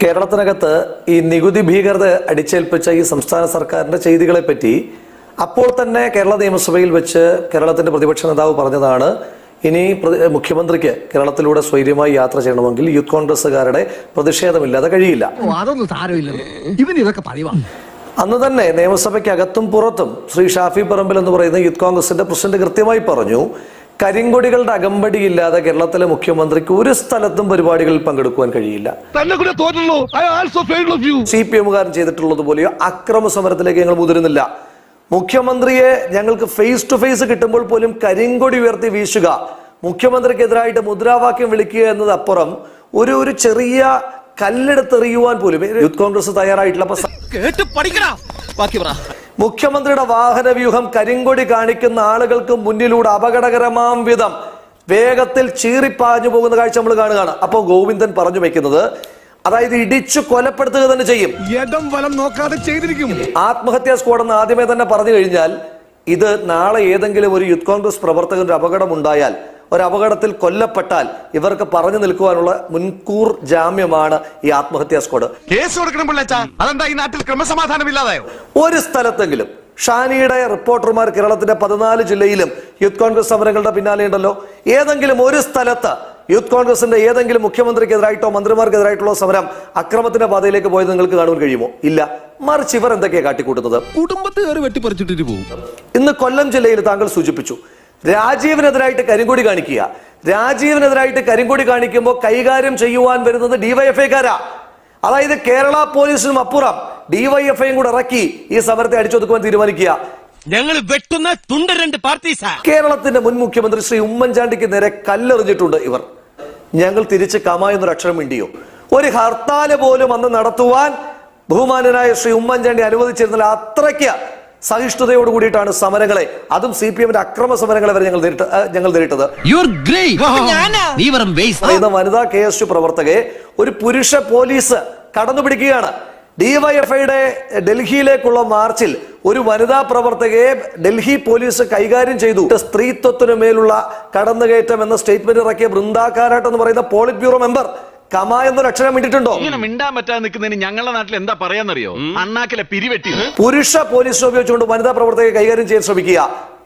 കേരളത്തിനകത്ത് ഈ നികുതി ഭീകരത അടിച്ചേൽപ്പിച്ച ഈ സംസ്ഥാന സർക്കാരിന്റെ ചെയ്തികളെ പറ്റി അപ്പോൾ തന്നെ കേരള നിയമസഭയിൽ വെച്ച് കേരളത്തിന്റെ പ്രതിപക്ഷ നേതാവ് പറഞ്ഞതാണ് ഇനി മുഖ്യമന്ത്രിക്ക് കേരളത്തിലൂടെ സ്വൈര്യമായി യാത്ര ചെയ്യണമെങ്കിൽ യൂത്ത് കോൺഗ്രസ്സുകാരുടെ പ്രതിഷേധമില്ലാതെ കഴിയില്ല. അന്ന് തന്നെ നിയമസഭയ്ക്ക് അകത്തും പുറത്തും ശ്രീ ഷാഫി പറമ്പിൽ എന്ന് പറയുന്ന യൂത്ത് കോൺഗ്രസിന്റെ പ്രസിഡന്റ് കൃത്യമായി പറഞ്ഞു കരിങ്കൊടികളുടെ അകമ്പടിയില്ലാതെ കേരളത്തിലെ മുഖ്യമന്ത്രിക്ക് ഒരു സ്ഥലത്തും പരിപാടികളിൽ പങ്കെടുക്കുവാൻ കഴിയില്ല. തന്നെ കൂടെ തോറ്റുള്ളൂ I also fail of you C P എമ്മുകാരൻ ചെയ്തിട്ടുള്ളത് പോലെയോ അക്രമ സമരത്തിലേക്ക് ഞങ്ങൾ മുതിരുന്നില്ല. മുഖ്യമന്ത്രിയെ ഞങ്ങൾക്ക് ഫേസ് ടു ഫേസ് കിട്ടുമ്പോൾ പോലും കരിങ്കൊടി ഉയർത്തി വീശുക. മുഖ്യമന്ത്രിക്കെതിരായിട്ട് മുദ്രാവാക്യം വിളിക്കുക എന്നതപ്പുറം ഒരു ഒരു ചെറിയ കല്ലെടുത്തെറിയുവാൻ പോലും യൂത്ത് കോൺഗ്രസ് തയ്യാറായിട്ടില്ല. അപ്പൊ കേട്ട് പഠിക്കടാ. ബാക്കി പറ. മുഖ്യമന്ത്രിയുടെ വാഹന വ്യൂഹം കരിങ്കൊടി കാണിക്കുന്ന ആളുകൾക്ക് മുന്നിലൂടെ അപകടകരമാം വിധം വേഗത്തിൽ ചീറിപ്പാഞ്ഞു പോകുന്ന കാഴ്ച നമ്മൾ കാണുകയാണ്. അപ്പോൾ ഗോവിന്ദൻ പറഞ്ഞു വെക്കുന്നത് അതായത് ഇടിച്ചു കൊലപ്പെടുത്തുക തന്നെ ചെയ്യും. വലം നോക്കാതെ ചെയ്തിരിക്കും. ആത്മഹത്യാ സ്ക്വാഡ് എന്ന് ആദ്യമേ തന്നെ പറഞ്ഞു കഴിഞ്ഞാൽ ഇത് നാളെ ഏതെങ്കിലും ഒരു യൂത്ത് കോൺഗ്രസ് പ്രവർത്തകന്റെ അപകടം ഉണ്ടായാൽ ഒരു അപകടത്തിൽ കൊല്ലപ്പെട്ടാൽ ഇവർക്ക് പറഞ്ഞു നിൽക്കുവാനുള്ള മുൻകൂർ ജാമ്യമാണ് ഈ ആത്മഹത്യാ സ്ക്വാഡ്. കേസ് കൊടുക്കണം അതെന്താ ഈ നാട്ടിൽ ക്രമസമാധാനം ഇല്ലാതായോ ഒരു സ്ഥലത്തെങ്കിലും. ഷാനിയുടെ റിപ്പോർട്ടർമാർ കേരളത്തിന്റെ പതിനാല് ജില്ലയിലും യൂത്ത് കോൺഗ്രസ് സമരങ്ങളുടെ പിന്നാലെ ഉണ്ടല്ലോ. ഏതെങ്കിലും ഒരു സ്ഥലത്ത് യൂത്ത് കോൺഗ്രസിന്റെ ഏതെങ്കിലും മുഖ്യമന്ത്രിക്കെതിരായിട്ടോ മന്ത്രിമാർക്കെതിരായിട്ടുള്ള സമരം അക്രമത്തിന്റെ പാതയിലേക്ക് പോയത് നിങ്ങൾക്ക് കാണുവാൻ കഴിയുമോ? ഇല്ല. മറിച്ച് ഇവർ എന്തൊക്കെയാണ് കാട്ടിക്കൂട്ടുന്നത്? കുടുംബത്തെ കയറി വെട്ടിപ്പറിച്ചിട്ടിട്ട് പോകും. ഇന്ന് കൊല്ലം ജില്ലയിൽ താങ്കൾ സൂചിപ്പിച്ചു. രാജീവിനെതിരായിട്ട് കരിങ്കൊടി കാണിക്കുക. രാജീവിനെതിരായിട്ട് കരിങ്കൊടി കാണിക്കുമ്പോൾ കൈകാര്യം ചെയ്യുവാൻ വരുന്നത് ഡിവൈഎഫ്ഐക്കാരാ അതായത് കേരള പോലീസിനും അപ്പുറം ഡിവൈഎഫ്ഐയും കൂടെ ഇറക്കി ഈ സമരത്തെ അടിച്ചൊതുക്കുവാൻ തീരുമാനിക്കുക. ഞങ്ങൾ വെട്ടുന്ന തുണ്ട രണ്ട് പാർട്ടീസാ. കേരളത്തിന്റെ മുൻ മുഖ്യമന്ത്രി ശ്രീ ഉമ്മൻചാണ്ടിക്ക് നേരെ കല്ലെറിഞ്ഞിട്ടുണ്ട് ഇവർ. ഞങ്ങൾ തിരിച്ച് കമ എന്നൊരു അക്ഷരം മിണ്ടിയോ? ഒരു ഹർത്താൽ പോലും അന്ന് നടത്തുവാൻ ബഹുമാനനായ ശ്രീ ഉമ്മൻചാണ്ടി അനുവദിച്ചിരുന്നില്ല. അത്രയ്ക്ക് സഹിഷ്ണുതയോട് കൂടിയിട്ടാണ് സമരങ്ങളെ അതും സി പി എമ്മിന്റെ അക്രമ സമരങ്ങളെ വരെ ഞങ്ങൾ നേരിട്ട ഞങ്ങൾ നേരിട്ടത്. പറയുന്ന വനിതാ കെ എസ് യു പ്രവർത്തകയെ ഒരു പുരുഷ പോലീസ് കടന്നുപിടിക്കുകയാണ് ഡിവൈഎഫ്ഐയുടെ ഡൽഹിയിലേക്കുള്ള മാർച്ചിൽ ഒരു വനിതാ പ്രവർത്തകയെ ഡൽഹി പോലീസ് കൈകാര്യം ചെയ്തു. സ്ത്രീത്വത്തിനു മേലുള്ള കടന്നുകയറ്റം എന്ന സ്റ്റേറ്റ്മെന്റ് ഇറക്കിയ ബൃന്ദാക്കാരാട്ട് എന്ന് പറയുന്ന പോളിറ്റ് ബ്യൂറോ മെമ്പർ കമ എന്നൊരു അക്ഷരം വിട്ടിട്ടുണ്ടോ ഇങ്ങനെ മിണ്ടാൻ പറ്റാതെ നിൽക്കുന്നതിന് ഞങ്ങളുടെ നാട്ടിൽ എന്താ പറയാന്നറിയോ? അണ്ണാക്കിലെ പിരിവെട്ടി. പുരുഷ പോലീസ് ഉപയോഗിച്ചുകൊണ്ട് വനിതാ പ്രവർത്തകരെ കൈകാര്യം ചെയ്യാൻ ശ്രമിക്കുക.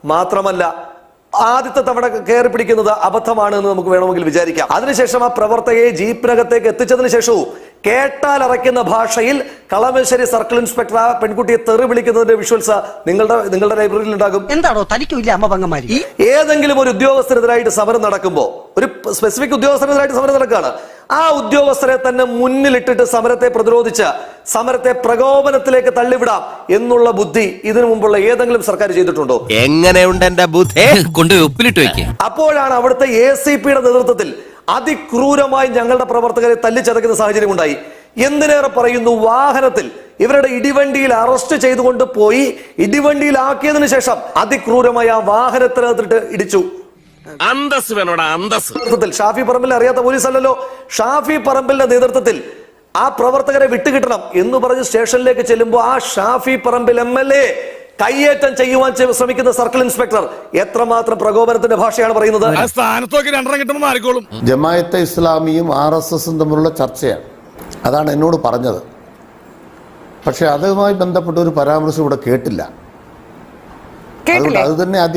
മാത്രമല്ല ആദ്യത്തെ തവണ കയറി പിടിക്കുന്നത് അബദ്ധമാണ് എന്ന് നമുക്ക് വേണമെങ്കിൽ വിചാരിക്കാം. അതിനുശേഷം ആ പ്രവർത്തകയെ ജീപ്പിനകത്തേക്ക് എത്തിച്ചതിന് ശേഷവും കേട്ടാൽ അറയ്ക്കുന്ന ഭാഷയിൽ കളമശ്ശേരി സർക്കിൾ ഇൻസ്പെക്ടർ ആ പെൺകുട്ടിയെ തെറി വിളിക്കുന്നതിന്റെ വിഷ്വൽസ് നിങ്ങളുടെ നിങ്ങളുടെ ലൈബ്രറിയിൽ ഉണ്ടാകും. എന്താണോ? തനിക്കില്ല അമ്മ പങ്കമാരി ഏതെങ്കിലും ഒരു ഉദ്യോഗസ്ഥരെതിരായിട്ട് സമരം നടക്കുമ്പോൾ ഒരു സ്പെസിഫിക് ഉദ്യോഗസ്ഥരെതിരായിട്ട് സമരം നടക്കുകയാണ്. ആ ഉദ്യോഗസ്ഥരെ തന്നെ മുന്നിലിട്ടിട്ട് സമരത്തെ പ്രതിരോധിച്ച് സമരത്തെ പ്രകോപനത്തിലേക്ക് തള്ളിവിടാം എന്നുള്ള ബുദ്ധി ഇതിനു മുമ്പുള്ള ഏതെങ്കിലും സർക്കാർ ചെയ്തിട്ടുണ്ടോ? എങ്ങനെയുണ്ട് എന്റെ ബുദ്ധി? കൊണ്ട് ഉപ്പിലിട്ട് അപ്പോഴാണ് അവിടുത്തെ എ സി പിയുടെ നേതൃത്വത്തിൽ അതിക്രൂരമായി ഞങ്ങളുടെ പ്രവർത്തകരെ തല്ലിച്ചതക്കുന്ന സാഹചര്യം ഉണ്ടായി. എന്തിനേറെ പറയുന്നു? വാഹനത്തിൽ ഇവരുടെ ഇടിവണ്ടിയിൽ അറസ്റ്റ് ചെയ്തുകൊണ്ട് പോയി. ഇടിവണ്ടിയിൽ ഇടിവണ്ടിയിലാക്കിയതിനു ശേഷം അതിക്രൂരമായി ആ വാഹനത്തിനകത്തിട്ട് ഇടിച്ചു. അന്തസ് വേണോടാ അന്തസ് നേതൃത്വത്തിൽ ഷാഫി പറമ്പിൽ അറിയാത്ത പോലീസ് അല്ലല്ലോ ഷാഫി പറമ്പിലിന്റെ നേതൃത്വത്തിൽ ആ പ്രവർത്തകരെ വിട്ടുകിട്ടണം എന്ന് പറഞ്ഞ് സ്റ്റേഷനിലേക്ക് ചെല്ലുമ്പോൾ ആ Shafi Parambil M L A കയ്യേറ്റം ചെയ്യുവാൻ ശ്രമിക്കുന്ന സർക്കിൾ ഇൻസ്പെക്ടർ എത്രമാത്രം പ്രകോപനത്തിന്റെ ഭാഷയാണ് പറയുന്നത്? സ്ഥാനത്തൊക്കെ രണ്ടെണ്ണം കിട്ടുമ്പോൾ മാറിക്കോളും. ജമായത്തെ ഇസ്ലാമിയും ആർ എസ് എസും തമ്മിലുള്ള ചർച്ചയാണ്. അതാണ് എന്നോട് പറഞ്ഞത്. പക്ഷെ അതുമായി ബന്ധപ്പെട്ട ഒരു പരാമർശം ഇവിടെ കേട്ടില്ല. കേട്ടില്ലേ?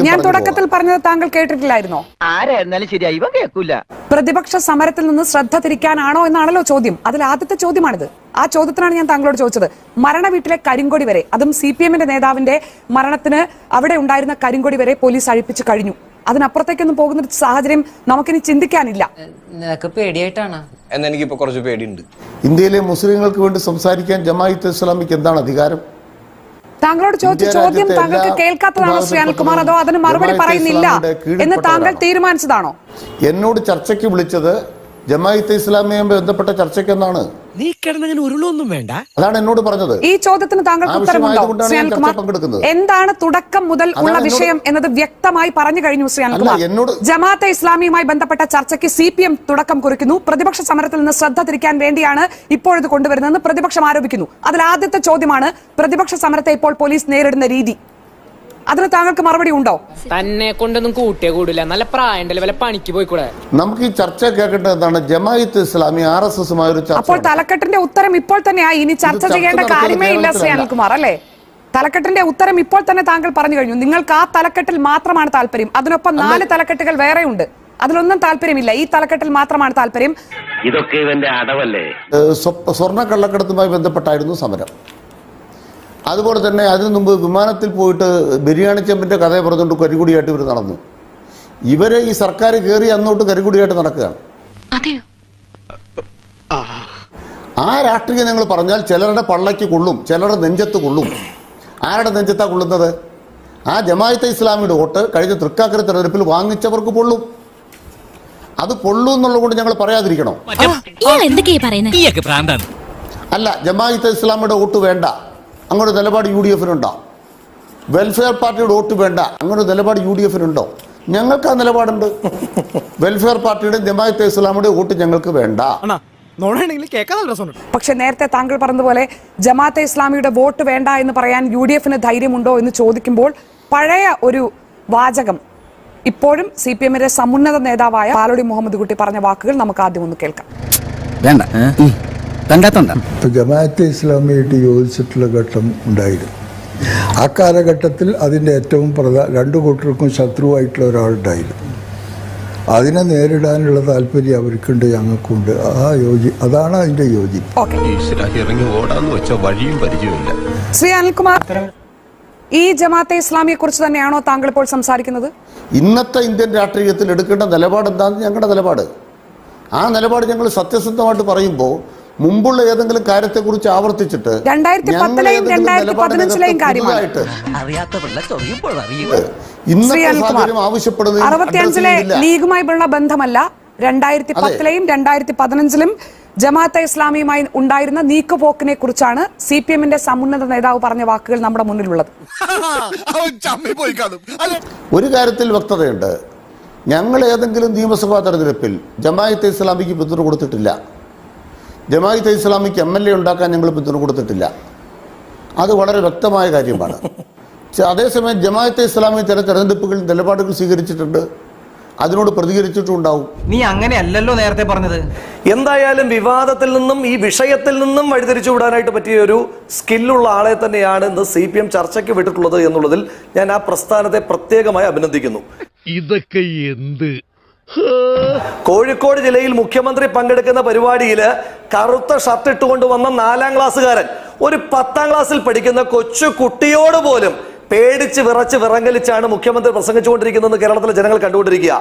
ഞാൻ തുടക്കത്തിൽ പറഞ്ഞത് താങ്കൾ കേട്ടിട്ടില്ലായിരുന്നോ? ആരായിരുന്നാലും ശരിയാ ഇവ കേൾക്കൂല പ്രതിപക്ഷ സമരത്തിൽ നിന്ന് ശ്രദ്ധ തിരിക്കാനാണോ എന്നാണല്ലോ ചോദ്യം. അതിൽ ആദ്യത്തെ ചോദ്യമാണിത്. ആ ചോദ്യത്തിനാണ് ഞാൻ താങ്കളോട് ചോദിച്ചത്. മരണ വീട്ടിലെ കരിങ്കൊടി വരെ അതും സി പി എമ്മിന്റെ നേതാവിന്റെ മരണത്തിന് അവിടെ ഉണ്ടായിരുന്ന കരിങ്കൊടി വരെ പോലീസ് അഴിപ്പിച്ചു കഴിഞ്ഞു. അതിനപ്പുറത്തേക്കൊന്നും പോകുന്ന ഒരു സാഹചര്യം നമുക്കിനി ചിന്തിക്കാനില്ല. നിനക്ക് പേടിയായിട്ടാണ്? കുറച്ച് പേടിയുണ്ട്. ഇന്ത്യയിലെ മുസ്ലിങ്ങൾക്ക് വേണ്ടി സംസാരിക്കാൻ ജമാഅത്ത് ഇസ്ലാമിക്ക് എന്താണ് അധികാരം? താങ്കളോട് ചോദിച്ച ചോദ്യം താങ്കൾക്ക് കേൾക്കാത്തതാണോ ശ്രീ അനിൽകുമാർ അതോ അതിന് മറുപടി പറയുന്നില്ല എന്ന് താങ്കൾ തീരുമാനിച്ചതാണോ? എന്നോട് ചർച്ചയ്ക്ക് വിളിച്ചത് ജമായത്ത് ഇസ്ലാമിയുമായി ബന്ധപ്പെട്ട ചർച്ചയ്ക്ക് എന്നാണ് നീ കിടന്നങ്ങനെ ഉരുളൊന്നും വേണ്ട. അതാണ് എന്നോട് പറഞ്ഞത്. ഈ ചോദ്യത്തിന് താങ്കൾക്ക് ഉത്തരമുണ്ടോ? ശ്രീ അനിൽകുമാർ. എന്താണ് തുടക്കം മുതൽ ഉള്ള വിഷയം എന്നത് വ്യക്തമായി പറഞ്ഞു കഴിഞ്ഞു ശ്രീ അനിൽകുമാർ. അല്ല, എന്നോട് ജമാഅത്തെ ഇസ്ലാമിയുമായി ബന്ധപ്പെട്ട ചർച്ചയ്ക്ക് സി പി എം തുടക്കം കുറിക്കുന്നു. പ്രതിപക്ഷ സമരത്തിൽ നിന്ന് ശ്രദ്ധ തിരിക്കാൻ വേണ്ടിയാണ് ഇപ്പോഴത് കൊണ്ടുവരുന്നതെന്ന് പ്രതിപക്ഷം ആരോപിക്കുന്നു. അതിൽ ആദ്യത്തെ ചോദ്യമാണ് പ്രതിപക്ഷ സമരത്തെ ഇപ്പോൾ പോലീസ് നേരിടുന്ന രീതി. അതിന് താങ്കൾക്ക് മറുപടി ഉണ്ടോ? തന്നെ കൊണ്ടൊന്നും കൂട്ടിയേ കൂടില്ല. നല്ല പ്രായണ്ടല്ലേ വല്ല പണിക്ക് പോയിക്കൂടെ? നമുക്ക് ഈ ചർച്ച കേൾക്കേണ്ടത് എന്താണ് ജമാഅത്ത് ഇസ്ലാമി ആർ എസ് എസുമായി ഒരു അപ്പോൾ ചർച്ച തലക്കെട്ടിന്റെ ഉത്തരം ഇപ്പോൾ തന്നെയാ ഇനി ചർച്ച ചർച്ച ചെയ്യേണ്ട കാര്യമേ ഇല്ല ശ്രീ കേരളത്തിലല്ല. അനിൽകുമാർ അല്ലേ? തലക്കെട്ടിന്റെ ഉത്തരം ഇപ്പോൾ തന്നെ താങ്കൾ പറഞ്ഞു കഴിഞ്ഞു. നിങ്ങൾക്ക് ആ തലക്കെട്ടിൽ മാത്രമാണ് താല്പര്യം. അതിനൊപ്പം നാല് തലക്കെട്ടുകൾ വേറെയുണ്ട്. അതിലൊന്നും താല്പര്യമില്ല. ഈ തലക്കെട്ടിൽ മാത്രമാണ് താല്പര്യം. ഇതൊക്കെ ഇവന്റെ അടവല്ലേ? ഏഹ് സ്വ- സ്വർണ കള്ളക്കടത്തുമായി ബന്ധപ്പെട്ടായിരുന്നു സമരം. അതുപോലെ തന്നെ അതിനു മുമ്പ് വിമാനത്തിൽ പോയിട്ട് ബിരിയാണി ചെമ്പിന്റെ കഥ പറഞ്ഞുകൊണ്ട് കരികുടിയായിട്ട് ഇവർ നടന്നു. ഇവരെ ഈ സർക്കാർ കയറി അന്നോട്ട് കരികുടിയായിട്ട് നടക്കുകയാണ്. ആ. രാഷ്ട്രീയം നിങ്ങൾ പറഞ്ഞാൽ ചിലരുടെ പള്ളയ്ക്ക് കൊള്ളും ചിലരുടെ നെഞ്ചത്ത് കൊള്ളും. ആരുടെ നെഞ്ചത്താ കൊള്ളുന്നത്? ആ ജമായത്തെ ഇസ്ലാമിയുടെ വോട്ട് കഴിഞ്ഞ തൃക്കാക്കര തെരഞ്ഞെടുപ്പിൽ വാങ്ങിച്ചവർക്ക് പൊള്ളും. അത് പൊള്ളൂ എന്നുള്ളത് കൊണ്ട് ഞങ്ങൾ പറയാതിരിക്കണോ? അല്ല ജമായത്തെ ഇസ്ലാമിയുടെ വോട്ട് വേണ്ട. അങ്ങനെ ഒരു നിലപാട് യു ഡി എഫിനുണ്ടോ വെൽഫെയർ പാർട്ടിയുടെ വോട്ട് വേണ്ട അങ്ങനൊരു നിലപാട് യു ഡി എഫിനുണ്ടോ ഞങ്ങൾക്ക് ആ നിലപാടുണ്ട്. വെൽഫെയർ പാർട്ടിയുടെ ജമാഅത്തെ ഇസ്ലാമിയുടെ വോട്ട് ഞങ്ങൾക്ക് വേണ്ട. പക്ഷെ നേരത്തെ താങ്കൾ പറഞ്ഞതുപോലെ ജമാഅത്തെ ഇസ്ലാമിയുടെ വോട്ട് വേണ്ട എന്ന് പറയാൻ യു ഡി എഫിന് ധൈര്യമുണ്ടോ എന്ന് ചോദിക്കുമ്പോൾ പഴയ ഒരു വാചകം ഇപ്പോഴും സി പി എമ്മിന്റെ സമുന്നത നേതാവായ പാലോടി മുഹമ്മദ് കുട്ടി പറഞ്ഞ വാക്കുകൾ നമുക്ക് ആദ്യം ഒന്ന് കേൾക്കാം. വേണ്ട. കണ്ടാത്തോണ്ട ഇപ്പോൾ ജമാഅത്തെ ഇസ്ലാമിയായിട്ട് യോജിച്ചിട്ടുള്ള ഘട്ടം ഉണ്ടായിരുന്നു. ആ കാലഘട്ടത്തിൽ അതിന്റെ ഏറ്റവും പ്രധാന രണ്ടു കൂട്ടർക്കും ശത്രുവായിട്ടുള്ള ഒരാളുണ്ടായിരുന്നു അതിനെ നേരിടാനുള്ള താല്പര്യം അവർക്കുണ്ട് ഞങ്ങൾക്കുണ്ട്. ആ യോജി അതാണ് അതിന്റെ യോജിപ്പ്. ഓക്കെ. ഇറങ്ങി ഓടാന്ന് വെച്ച വഴിയും പരിചയമില്ല ശ്രീ അനിൽകുമാർ ഈ ജമാഅത്തെ ഇസ്ലാമിയെ കുറിച്ച് തന്നെയാണോ താങ്കൾ ഇപ്പോൾ സംസാരിക്കുന്നത്? ഇന്നത്തെ ഇന്ത്യൻ രാഷ്ട്രീയത്തിൽ എടുക്കേണ്ട നിലപാട് എന്താണെന്ന് ഞങ്ങളുടെ നിലപാട്. ആ നിലപാട് ഞങ്ങൾ സത്യസന്ധമായിട്ട് പറയുമ്പോൾ മുമ്പുള്ള ഏതെങ്കിലും കാര്യത്തെക്കുറിച്ച് ആവർത്തിച്ചിട്ട് ഇന്നത്തെ സാഹചര്യം ആവശ്യപ്പെടുന്നത് അറുപത്തിയഞ്ചിലെ ലീഗുമായുള്ള ബന്ധമല്ല. രണ്ടായിരത്തി പത്തിലെയും രണ്ടായിരത്തി പതിനഞ്ചിലും ജമാഅത്തെ ഇസ്ലാമിയുമായി ഉണ്ടായിരുന്ന നീക്കുപോക്കിനെ കുറിച്ചാണ് സി പി എമ്മിന്റെ സമുന്നത നേതാവ് പറഞ്ഞ വാക്കുകൾ നമ്മുടെ മുന്നിലുള്ളത്. ഒരു കാര്യത്തിൽ വ്യക്തതയുണ്ട്. ഞങ്ങൾ ഏതെങ്കിലും നിയമസഭാ തെരഞ്ഞെടുപ്പിൽ ജമാഅത്തെ ഇസ്ലാമിക്ക് പിന്തുണ കൊടുത്തിട്ടില്ല. ജമാഅത്തെ ഇസ്ലാമിക്ക് എം എൽ എ ഉണ്ടാക്കാൻ ഞങ്ങൾ പിന്തുണ കൊടുത്തിട്ടില്ല. അത് വളരെ വ്യക്തമായ കാര്യമാണ്. അതേസമയം ജമാഅത്തെ ഇസ്ലാമി ചില തെരഞ്ഞെടുപ്പുകളിൽ നിലപാടുകൾ സ്വീകരിച്ചിട്ടുണ്ട്. അതിനോട് പ്രതികരിച്ചിട്ടുണ്ടാവും നീ അങ്ങനെയല്ലല്ലോ നേരത്തെ പറഞ്ഞത്. എന്തായാലും വിവാദത്തിൽ നിന്നും ഈ വിഷയത്തിൽ നിന്നും വഴിതിരിച്ചു വിടാനായിട്ട് പറ്റിയ ഒരു സ്കില്ലുള്ള ആളെ തന്നെയാണ് ഇന്ന് സി പി എം ചർച്ചയ്ക്ക് വിട്ടിട്ടുള്ളത് എന്നുള്ളതിൽ ഞാൻ ആ പ്രസ്ഥാനത്തെ പ്രത്യേകമായി അഭിനന്ദിക്കുന്നു. ഇതൊക്കെ എന്ത് കോഴിക്കോട് ജില്ലയിൽ മുഖ്യമന്ത്രി പങ്കെടുക്കുന്ന പരിപാടിയിൽ കറുത്ത ഷർട്ട് ഇട്ടുകൊണ്ട് വന്ന നാലാം ക്ലാസ്സുകാരൻ. ഒരു പത്താം ക്ലാസ്സിൽ പഠിക്കുന്ന കൊച്ചു കുട്ടിയോട് പോലും പേടിച്ച് വിറച്ച് വിറങ്ങലിച്ചാണ് മുഖ്യമന്ത്രി പ്രസംഗിച്ചുകൊണ്ടിരിക്കുന്നത് കേരളത്തിലെ ജനങ്ങൾ കണ്ടുകൊണ്ടിരിക്കുക.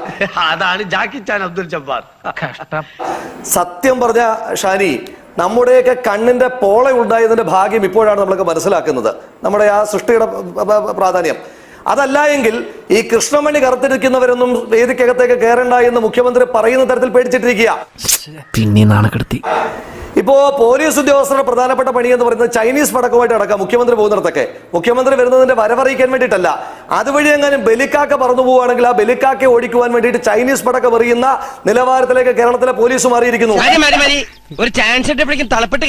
അതാണ് ജാക്കി ചാൻ അബ്ദുൽ ജബ്ബാർ. സത്യം പറഞ്ഞ ഷാനി നമ്മുടെയൊക്കെ കണ്ണിന്റെ പോള ഉണ്ടായതിന്റെ ഭാഗ്യം ഇപ്പോഴാണ് നമ്മളൊക്കെ മനസ്സിലാക്കുന്നത്. നമ്മുടെ ആ സൃഷ്ടിയുടെ പ്രാധാന്യം. അതല്ല എങ്കിൽ ഈ കൃഷ്ണമണി കറുത്തിരിക്കുന്നവരൊന്നും വേദിക്കകത്തേക്ക് കയറണ്ട എന്ന് മുഖ്യമന്ത്രി പറയുന്ന തരത്തിൽ പേടിച്ചിട്ടിരിക്കുക. പിന്നെ നാണക്കെടുത്തി. ഇപ്പോ പോലീസ് ഉദ്യോഗസ്ഥരുടെ പ്രധാനപ്പെട്ട പണി എന്ന് പറയുന്നത് ചൈനീസ് പടക്കമായിട്ട് അടക്കാം മുഖ്യമന്ത്രി പോകുന്നിടത്തൊക്കെ. മുഖ്യമന്ത്രി വരുന്നതിന്റെ വരവറിയിക്കാൻ വേണ്ടിയിട്ടല്ല. അതുവഴി എങ്ങാനും ബലിക്കാക്ക പറന്നു പോവുകയാണെങ്കിൽ ആ ബലിക്കാക്കെ ഓടിക്കുവാൻ വേണ്ടിയിട്ട് ചൈനീസ് പടക്കം എറിയുന്ന നിലവാരത്തിലേക്ക് കേരളത്തിലെ പോലീസ് മാറിയിരിക്കുന്നു. ഒരു ചാൻസ് തളപ്പെട്ട്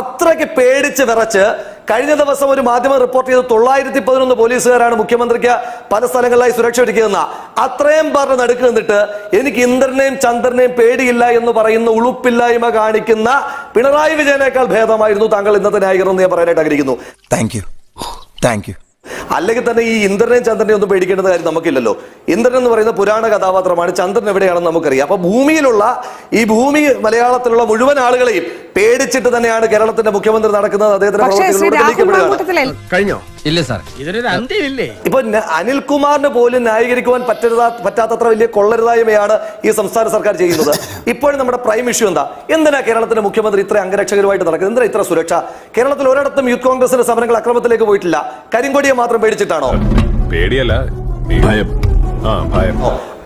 അത്രയ്ക്ക് പേടിച്ച് വിറച്ച് കഴിഞ്ഞ ദിവസം ഒരു മാധ്യമം റിപ്പോർട്ട് ചെയ്ത് തൊള്ളായിരത്തി പതിനൊന്ന് പോലീസുകാരാണ് മുഖ്യമന്ത്രിക്ക് പല സ്ഥലങ്ങളിലായി സുരക്ഷ ഒരുക്കിയതെന്ന. അത്രയും പറഞ്ഞ് നടുക്ക് നിന്നിട്ട് എനിക്ക് ഇന്ദ്രനെയും ചന്ദ്രനെയും പേടിയില്ല എന്ന് പറയുന്ന ഉളുപ്പില്ലായ്മ കാണിക്കുന്ന പിണറായി വിജയനേക്കാൾ ഭേദമായിരുന്നു താങ്കൾ ഇന്നത്തെ ന്യായീകരണം എന്ന് ഞാൻ പറയാനായിട്ട് ആഗ്രഹിക്കുന്നു. താങ്ക് യു താങ്ക് യു അല്ലെങ്കിൽ തന്നെ ഈ ഇന്ദ്രനെയും ചന്ദ്രനെയും ഒന്നും പേടിക്കേണ്ട കാര്യം നമുക്കില്ലല്ലോ. ഇന്ദ്രൻ എന്ന് പറയുന്ന പുരാണ കഥാപാത്രമാണ്. ചന്ദ്രൻ എവിടെയാണെന്ന് നമുക്കറിയാം. അപ്പൊ ഭൂമിയിലുള്ള ഈ ഭൂമി മലയാളത്തിലുള്ള മുഴുവൻ ആളുകളെയും പേടിച്ചിട്ട് തന്നെയാണ് കേരളത്തിന്റെ മുഖ്യമന്ത്രി നടക്കുന്നത്. അദ്ദേഹത്തിന്റെ കഴിഞ്ഞോ? ഇല്ല സാർ ഇതൊരു അന്ത്യമില്ലേ? ഇപ്പൊ അനിൽകുമാറിന് പോലും ന്യായീകരിക്കുവാൻ പറ്റരുതാ പറ്റാത്തത്ര വലിയ കൊള്ളരുതായ്മയാണ് ഈ സംസ്ഥാന സർക്കാർ ചെയ്യുന്നത്. ഇപ്പോഴും നമ്മുടെ പ്രൈം ഇഷ്യൂ എന്താ? എന്തിനാ കേരളത്തിന്റെ മുഖ്യമന്ത്രി ഇത്ര അംഗരക്ഷകരുമായിട്ട് നടക്കുന്നത്? എന്തിനാ ഇത്ര സുരക്ഷ? കേരളത്തിൽ ഒരിടത്തും യൂത്ത് കോൺഗ്രസിന്റെ സമരങ്ങൾ അക്രമത്തിലേക്ക് പോയിട്ടില്ല. കരിങ്കൊടിയെ മാത്രം പേടിച്ചിട്ടാണോ? പേടിയല്ല ഭയം. ആ ഭയം.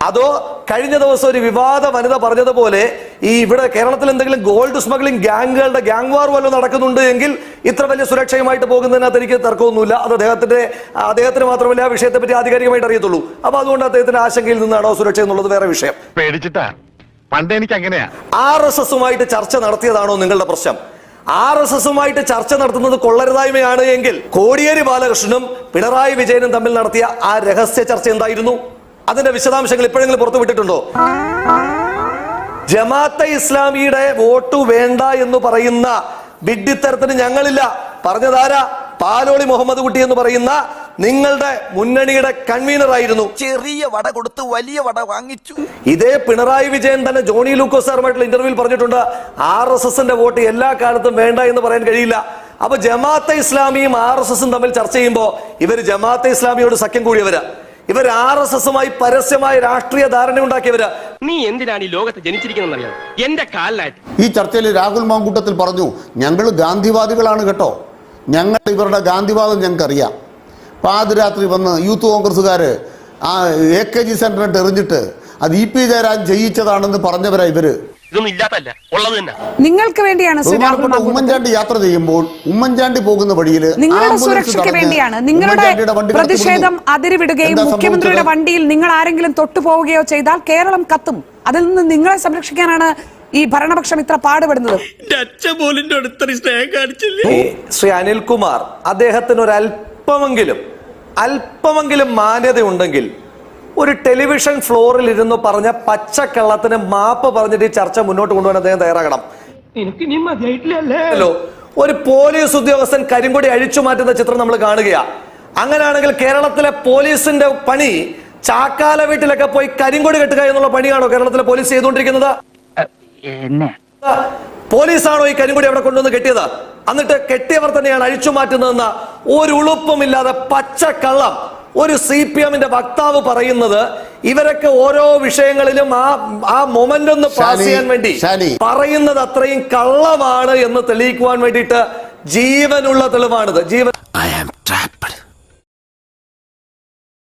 അതോ കഴിഞ്ഞ ദിവസം ഒരു വിവാദ വനിത പറഞ്ഞതുപോലെ ഈ ഇവിടെ കേരളത്തിൽ എന്തെങ്കിലും ഗോൾഡ് സ്മഗ്ലിംഗ് ഗ്യാങ്ങുകളുടെ ഗ്യാങ് വാർ വല്ലതും നടക്കുന്നുണ്ട് എങ്കിൽ ഇത്ര വലിയ സുരക്ഷയുമായിട്ട് പോകുന്നതിനകത്ത് എനിക്ക് തർക്കമൊന്നുമില്ല. അത് അദ്ദേഹത്തിന്റെ അദ്ദേഹത്തിന് മാത്രമല്ല ആ വിഷയത്തെ പറ്റി ആധികാരികമായിട്ട് അറിയത്തുള്ളൂ. അപ്പൊ അതുകൊണ്ട് അദ്ദേഹത്തിന്റെ ആശങ്കയിൽ നിന്നാണോ സുരക്ഷ എന്നുള്ളത് വേറെ വിഷയം. പേടിച്ചിട്ടാ? പണ്ട് എനിക്ക് അങ്ങനെയാ. ആർ എസ് എസുമായിട്ട് ചർച്ച നടത്തിയതാണോ നിങ്ങളുടെ പ്രശ്നം? ആർ എസ് എസുമായിട്ട് ചർച്ച നടത്തുന്നത് കൊള്ളരുതായ്മയാണ് എങ്കിൽ കോടിയേരി ബാലകൃഷ്ണനും പിണറായി വിജയനും തമ്മിൽ നടത്തിയ ആ രഹസ്യ ചർച്ച എന്തായിരുന്നു? അതിന്റെ വിശദാംശങ്ങൾ ഇപ്പോഴെങ്കിലും പുറത്തു വിട്ടിട്ടുണ്ടോ? ജമാഅത്തെ ഇസ്ലാമിയുടെ വോട്ട് വേണ്ട എന്ന് പറയുന്ന വിഡ്ഢിത്തരത്തിന് ഞങ്ങളില്ല. പറഞ്ഞതാരാ? പാലോളി മുഹമ്മദ് കുട്ടി എന്ന് പറയുന്ന നിങ്ങളുടെ മുന്നണിയുടെ കൺവീനർ ആയിരുന്നു. ചെറിയ വട കൊടുത്ത് വലിയ വട വാങ്ങിച്ചു. ഇതേ പിണറായി വിജയൻ തന്നെ ജോണി ലൂക്കോസ് സാറുമായിട്ടുള്ള ഇന്റർവ്യൂവിൽ പറഞ്ഞിട്ടുണ്ട് ആർ എസ് എസിന്റെ വോട്ട് എല്ലാ കാലത്തും വേണ്ട എന്ന് പറയാൻ കഴിയില്ല. അപ്പൊ ജമാഅത്തെ ഇസ്ലാമിയും ആർ എസ് എസും തമ്മിൽ ചർച്ച ചെയ്യുമ്പോൾ ഇവർ ജമാഅത്തെ ഇസ്ലാമിയോട് സഖ്യം കൂടിയവരാ. ഇവർ ആർ എസ് എസുമായി പരസ്യമായ രാഷ്ട്രീയ ധാരണ ഉണ്ടാക്കിയവരാ. നീ എന്തിനാണ് ഈ ലോകത്ത് ജനിച്ചിരിക്കുന്നറിയാം എന്റെ കാലിലായിട്ട് ഈ ചർച്ചയിൽ രാഹുൽ മാങ്കൂട്ടത്തിൽ പറഞ്ഞു ഞങ്ങൾ ഗാന്ധിവാദികളാണ് കേട്ടോ. ഞങ്ങൾ ഇവരുടെ ഗാന്ധിവാദം ഞങ്ങൾക്കറിയാം. പാതിരാത്രി വന്ന് യൂത്ത് കോൺഗ്രസ്സുകാർ ആ എ കെ ജി സെന്ററിട്ട് എറിഞ്ഞിട്ട് അത് ഇ പി ജയരാജൻ ചെയ്യിച്ചതാണെന്ന് പറഞ്ഞവരാ ഇവർ. ഇതൊന്നും ഇല്ലാത്തല്ല ഉള്ളത് തന്നെ. നിങ്ങൾക്ക് വേണ്ടിയാണ് ശ്രീ രാഹുൽ ബഹുമാനപ്പെട്ട മാങ്കൂട്ടത്തിൽ ഉമ്മൻചാണ്ടി യാത്ര ചെയ്യുമ്പോൾ ഉമ്മൻചാണ്ടി പോകുന്ന വഴിയിൽ നിങ്ങളുടെ സുരക്ഷയ്ക്ക് വേണ്ടിയാണ്. നിങ്ങളുടെ പ്രതിഷേധം അതിരുവിടുകയും മുഖ്യമന്ത്രിയുടെ വണ്ടിയിൽ നിങ്ങൾ ആരെങ്കിലും തൊട്ടുപോവുകയോ ചെയ്താൽ കേരളം കത്തും. അതിൽ നിന്ന് നിങ്ങളെ സംരക്ഷിക്കാനാണ് ഈ ഭരണപക്ഷം ഇത്ര പാടുപെടുന്നത്. ഈ ശ്രീ അനിൽകുമാർ അദ്ദേഹത്തിന് ഒരു അല്പമെങ്കിലും അല്പമെങ്കിലും മാന്യത ഉണ്ടെങ്കിൽ ഒരു ടെലിവിഷൻ ഫ്ലോറിൽ ഇരുന്ന് പറഞ്ഞ പച്ചക്കള്ളത്തിന് മാപ്പ് പറഞ്ഞിട്ട് ഈ ചർച്ച മുന്നോട്ട് കൊണ്ടുപോകാൻ അദ്ദേഹം തയ്യാറാകണം. ഹലോ ഒരു പോലീസ് ഉദ്യോഗസ്ഥൻ കരിങ്കൊടി അഴിച്ചു മാറ്റുന്ന ചിത്രം നമ്മൾ കാണുകയാ. അങ്ങനെയാണെങ്കിൽ കേരളത്തിലെ പോലീസിന്റെ പണി ചാക്കാല വീട്ടിലൊക്കെ പോയി കരിങ്കൊടി കെട്ടുക എന്നുള്ള പണിയാണോ കേരളത്തിലെ പോലീസ് ചെയ്തുകൊണ്ടിരിക്കുന്നത്? പോലീസാണോ ഈ കരിങ്കൊടി അവിടെ കൊണ്ടുവന്ന് കെട്ടിയത്? എന്നിട്ട് കെട്ടിയവർ തന്നെയാണ് അഴിച്ചു മാറ്റുന്നതെന്ന ഒരു ഉളുപ്പുമില്ലാതെ പച്ചക്കള്ളം ഒരു സി പി എമ്മിന്റെ വക്താവ് പറയുന്നത് ഇവരൊക്കെ ഓരോ വിഷയങ്ങളിലും ആ ആ മൊമെന്റ് ഒന്ന് പാസ് ചെയ്യാൻ വേണ്ടി. പറയുന്നത് അത്രയും കള്ളമാണ് എന്ന് തെളിയിക്കുവാൻ വേണ്ടിയിട്ട് ജീവനുള്ള തെളിവാണിത് ജീവൻ ഐ ആം